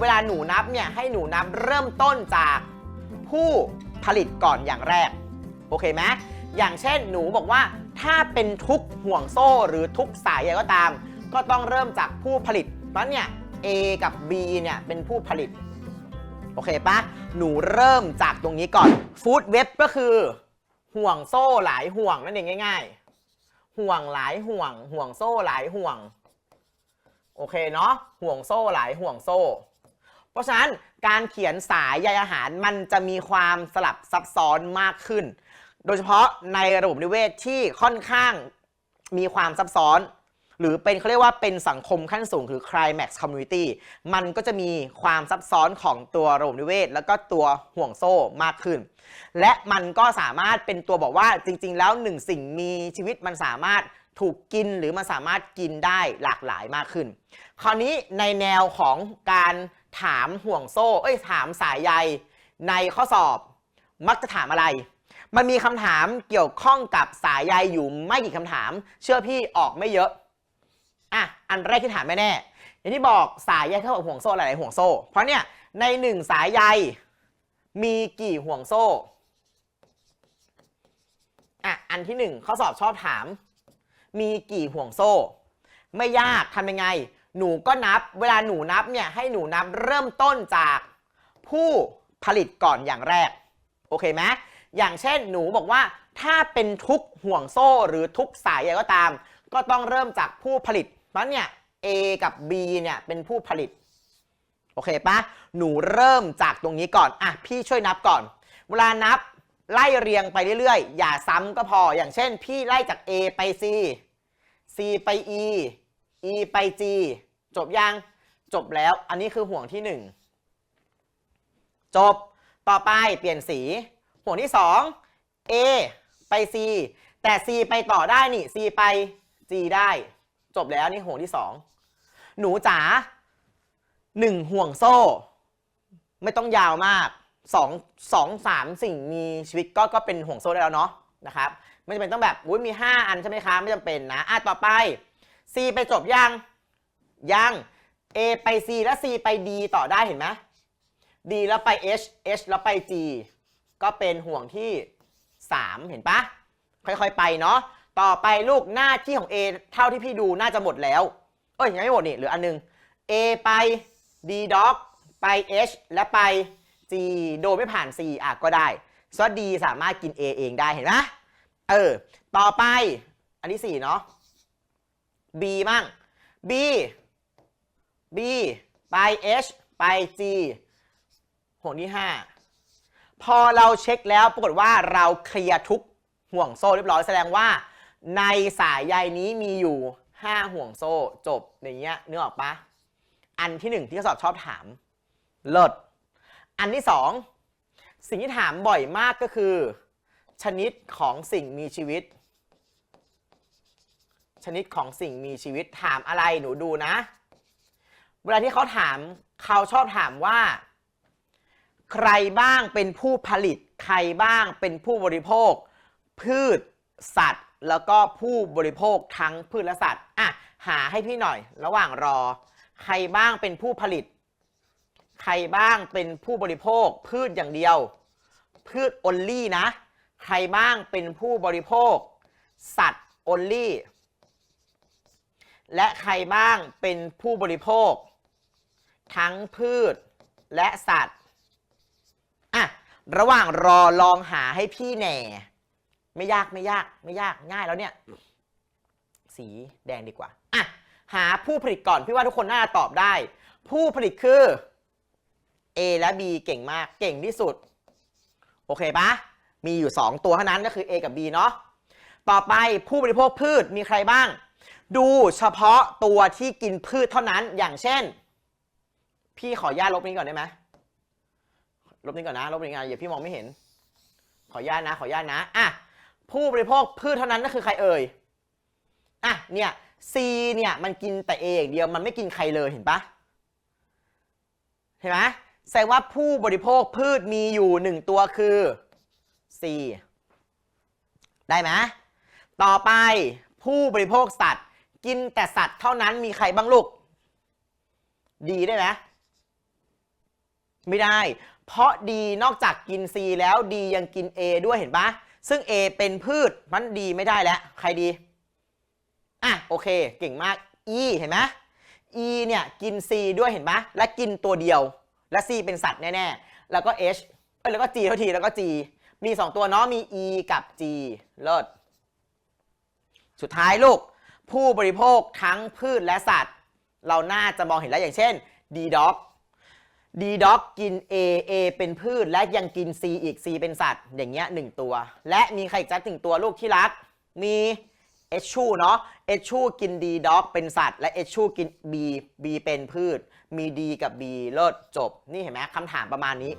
เวลาหนูนับเนี่ยให้หนูนับเริ่มต้นจากผู้ผลิตก่อนอย่างแรก โอเคไหมอย่างเช่นหนูบอกว่าถ้าเป็นทุกห่วงโซ่หรือทุกสายอะไรก็ตาม ก็ต้องเริ่มจากผู้ผลิตเพราะเนี่ย A กับ B เนี่ยเป็นผู้ผลิต โอเคปะหนูเริ่มจากตรงนี้ก่อนฟู้ดเว็บก็คือ ห่วงโซ่หลายห่วงนั่นเองง่าย ๆ ห่วงหลายห่วง ห่วงโซ่หลายห่วง โอเคเนาะห่วงโซ่หลายห่วงโซ่ เพราะฉะนั้นการเขียนสายใยอาหารมันจะมีความสลับซับซ้อนมากขึ้น โดยเฉพาะในระบบนิเวศที่ค่อนข้างมีความซับซ้อน หรือเป็นเขาเรียกว่าเป็นสังคมขั้นสูงคือ climax community มันก็จะมีความซับซ้อนของตัวระบบนิเวศ แล้วก็ตัวห่วงโซ่มากขึ้น และมันก็สามารถเป็นตัวบอกว่าจริง ๆ แล้วหนึ่งสิ่งมีชีวิตมันสามารถถูกกินหรือมันสามารถกินได้หลากหลายมากขึ้น คราวนี้ในแนวของการ ถามห่วงโซ่ เอ้ย ถามสายใยในข้อสอบ มักจะถามอะไร มันมีคำถามเกี่ยวข้องกับสายใยอยู่ไม่กี่คำถาม เชื่อพี่ออกไม่เยอะอะอันแรกที่ถามแน่ อย่างที่บอกสายใยเท่ากับห่วงโซ่หลายๆห่วงโซ่ เพราะเนี่ยในหนึ่งสายใยมีกี่ห่วงโซ่อะอันที่หนึ่งข้อสอบชอบถาม มีกี่ห่วงโซ่ ไม่ยากทำยังไง หนูก็นับ เวลาหนูนับเนี่ยให้หนูนับเริ่มต้นจากผู้ผลิตก่อนอย่างแรก โอเคไหมอย่างเช่นหนูบอกว่าถ้าเป็นทุกห่วงโซ่หรือทุกสายอะไรก็ตาม ก็ต้องเริ่มจากผู้ผลิตเพราะเนี่ย A กับ B เนี่ยเป็นผู้ผลิต โอเคปะหนูเริ่มจากตรงนี้ก่อน อะ พี่ช่วยนับก่อน เวลานับไล่เรียงไปเรื่อยๆ อย่าซ้ำก็พออย่างเช่น พี่ไล่จาก A ไป C C ไป E E ไป G จบยัง จบแล้ว อันนี้คือห่วงที่ 1 จบ ต่อไปเปลี่ยนสี ห่วงที่ 2 A ไป C แต่ C ไปต่อได้นี่ C ไป G ได้ จบแล้วนี่ห่วงที่ 2 หนูจ๋าหนึ่งห่วงโซ่ ไม่ต้องยาวมากสองสองสามสิ่งมีชีวิตก็ก็เป็นห่วงโซ่ได้แล้วเนาะนะครับ ไม่จำเป็นต้องแบบอุ้ยมี 5 อันใช่ไหมคะ ไม่จำเป็นนะอะต่อไป C ไปจบยัง ยัง A ไป C แล้ว C ไป D ต่อได้เห็นไหม D แล้วไป H H แล้วไป G ก็เป็นห่วงที่ 3 เห็นปะค่อยๆ ไปเนาะต่อไปลูกหน้าที่ของ A เท่าที่พี่ดูน่าจะหมดแล้ว เอ้ยยังไม่หมดนี่เหลืออันนึง A ไป D dog ไป H และไป G โดยไม่ผ่าน C อะก็ได้ซอ D สามารถกิน A เองได้เห็นไหมเออ ต่อไป อันที่4เนาะ B มั่ง B B ไป H ไป G ห่วงที่ 5 พอเราเช็คแล้วปรากฏว่าเราเคลียร์ทุกห่วงโซ่เรียบร้อยแสดงว่า ในสายใยนี้มีอยู่ 5 ห่วงโซ่จบอย่างเงี้ยนึกออกปะอันที่ 1 ที่ข้อสอบชอบถามเลิศอันที่ 2 สิ่งที่ถามบ่อยมากก็คือ ชนิดของสิ่งมีชีวิต ชนิดของสิ่งมีชีวิตถามอะไรหนูดูนะ เวลาที่เขาถามเขาชอบถามว่า ใครบ้างเป็นผู้ผลิต ใครบ้างเป็นผู้บริโภค พืชสัตว์ แล้วก็ผู้บริโภคทั้งพืชและสัตว์อะหาให้พี่หน่อย ระหว่างรอ ใครบ้างเป็นผู้ผลิต ใครบ้างเป็นผู้บริโภค พืชอย่างเดียว พืช only นะ ใครบ้างเป็นผู้บริโภค สัตว์ only และใครบ้างเป็นผู้บริโภค ทั้งพืชและสัตว์อะระหว่างรอลองหาให้พี่แหน่ ไม่ยากไม่ยากไม่ยากง่ายแล้วเนี่ย สีแดงดีกว่าอะหาผู้ผลิตก่อนพี่ว่าทุกคนน่าจะตอบได้ ผู้ผลิตคือ A และ B เก่งมากเก่งที่สุด โอเคปะมีอยู่ 2 ตัวเท่านั้นก็คือ A กับ B เนาะต่อไปผู้บริโภคพืชมีใครบ้าง ดูเฉพาะตัวที่กินพืชเท่านั้น อย่างเช่น พี่ขอญาตลบนี้ก่อนได้ไหมลบนี้ก่อนนะ ลบนี้ก่อนอย่าพี่มองไม่เห็น ขออนุญาตนะ ขออนุญาตนะ อะ ผู้บริโภคพืชเท่านั้นนั่นคือใครเอ่ย อะ เนี่ย C เนี่ยมันกินแต่ A อย่างเดียวมันไม่กินใครเลยเห็นปะเห็นไหมแสดงว่าผู้บริโภคพืชมีอยู่หนึ่งตัวคือ C ได้ไหมต่อไปผู้บริโภคสัตว์ กินแต่สัตว์เท่านั้นมีใครบ้างลูก ดีได้ไหมไม่ได้ เพราะ D นอกจากกิน C แล้ว D ยังกิน A ด้วยเห็นปะซึ่ง A เป็นพืชมัน D ไม่ได้แล้ว ใครดี อะโอเค เก่งมาก E เห็นไหม E เนี่ยกิน C ด้วยเห็นปะและกินตัวเดียว และ C เป็นสัตว์แน่ๆ แล้วก็ H เอ้ยแล้วก็ G เท่าทีแล้วก็ G มี 2 ตัวเนาะมี E กับ G เลิศสุดท้ายลูก ผู้บริโภคทั้งพืชและสัตว์ เราน่าจะมองเห็นแล้วอย่างเช่น D dog D dog กิน A A เป็นพืชและยังกิน C อีก C เป็นสัตว์ อย่างเงี้ยหนึ่งตัว และมีใครอีกจัดถึงตัวลูกที่รัก มี H ชูเนาะ H ชูกิน D dog เป็นสัตว์ และ H ชูกิน B B เป็นพืช มี D กับ B เลิศจบ นี่เห็นไหมคำถามประมาณนี้